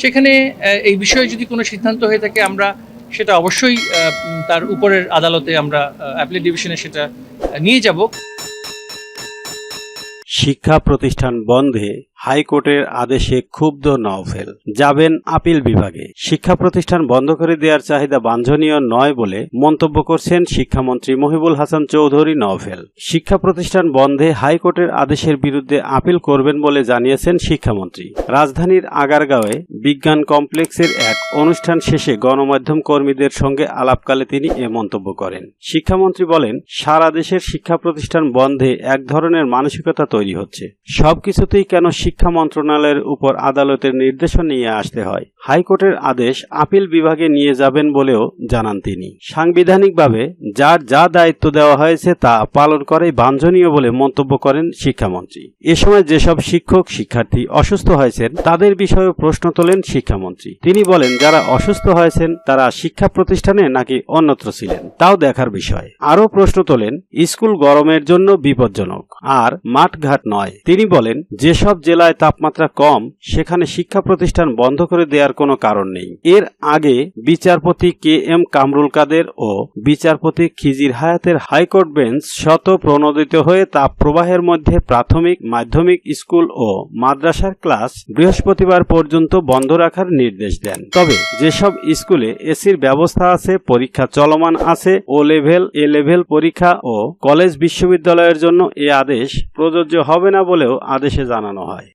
সেখানে এই বিষয়ে যদি কোনো সিদ্ধান্ত হয়ে থাকে, আমরা সেটা অবশ্যই তার উপরের আদালতে আমরা অ্যাপ্লি ডিভিশনে সেটা নিয়ে যাব। শিক্ষা প্রতিষ্ঠান বন্ধে হাইকোর্টের আদেশে ক্ষুব্ধ নওফেল। যাবেন আপিল বিভাগে। শিক্ষা প্রতিষ্ঠান বন্ধ করে দেওয়ার চাহিদা বাঞ্ছনীয় নয় বলে মন্তব্য করছেন শিক্ষামন্ত্রী মহিবুল হাসান চৌধুরী নওফেল। শিক্ষা প্রতিষ্ঠান বন্ধে হাইকোর্টের আদেশের বিরুদ্ধে আপিল করবেন বলে জানিয়েছেন শিক্ষামন্ত্রী। রাজধানীর আগারগাঁওয়ে বিজ্ঞান কমপ্লেক্সের এক অনুষ্ঠান শেষে গণমাধ্যম কর্মীদের সঙ্গে আলাপকালে তিনি এ মন্তব্য করেন। শিক্ষামন্ত্রী বলেন, সারা দেশের শিক্ষা প্রতিষ্ঠান বন্ধে এক ধরনের মানসিকতা তৈরি হচ্ছে। সবকিছুতেই কেন শিক্ষা মন্ত্রণালয়ের উপর আদালতের নির্দেশন নিয়ে আসতে হয়। হাইকোর্টের আদেশ আপিল বিভাগে নিয়ে যাবেন বলেও জানান তিনি। সাংবিধানিকভাবে যার যা দায়িত্ব দেওয়া হয়েছে তা পালন করাই বাঞ্ছনীয় বলে মন্তব্য করেন শিক্ষামন্ত্রী। এ সময় যেসব শিক্ষক, শিক্ষার্থী অসুস্থ হয়েছেন, তাদের বিষয়ে প্রশ্ন তোলেন শিক্ষামন্ত্রী। তিনি বলেন, যারা অসুস্থ হয়েছেন, তারা শিক্ষা প্রতিষ্ঠানে নাকি অন্যত্র ছিলেন? তাও দেখার বিষয়। আরও প্রশ্ন তোলেন, স্কুল গরমের জন্য বিপজ্জনক, আর মাঠঘাট নয়। তিনি বলেন, যেসব জেলায় তাপমাত্রা কম, সেখানে শিক্ষা প্রতিষ্ঠান বন্ধ করে দেওয়ার কোনো কারণ নেই। এর আগে বিচারপতি কে এম কামরুল কাদের ও বিচারপতি খিজির হায়াতের হাইকোর্ট বেঞ্চ শত প্রণোদিত হয়ে তাপ প্রবাহের মধ্যে প্রাথমিক, মাধ্যমিক স্কুল ও মাদ্রাসার ক্লাস বৃহস্পতিবার পর্যন্ত বন্ধ রাখার নির্দেশ দেন। তবে যেসব স্কুলে এসির ব্যবস্থা আছে, পরীক্ষা চলমান আছে ও লেভেল এ লেভেল পরীক্ষা ও কলেজ বিশ্ববিদ্যালয়ের জন্য এ আদেশ প্রযোজ্য হবে না বলেও আদেশে জানানো হয়।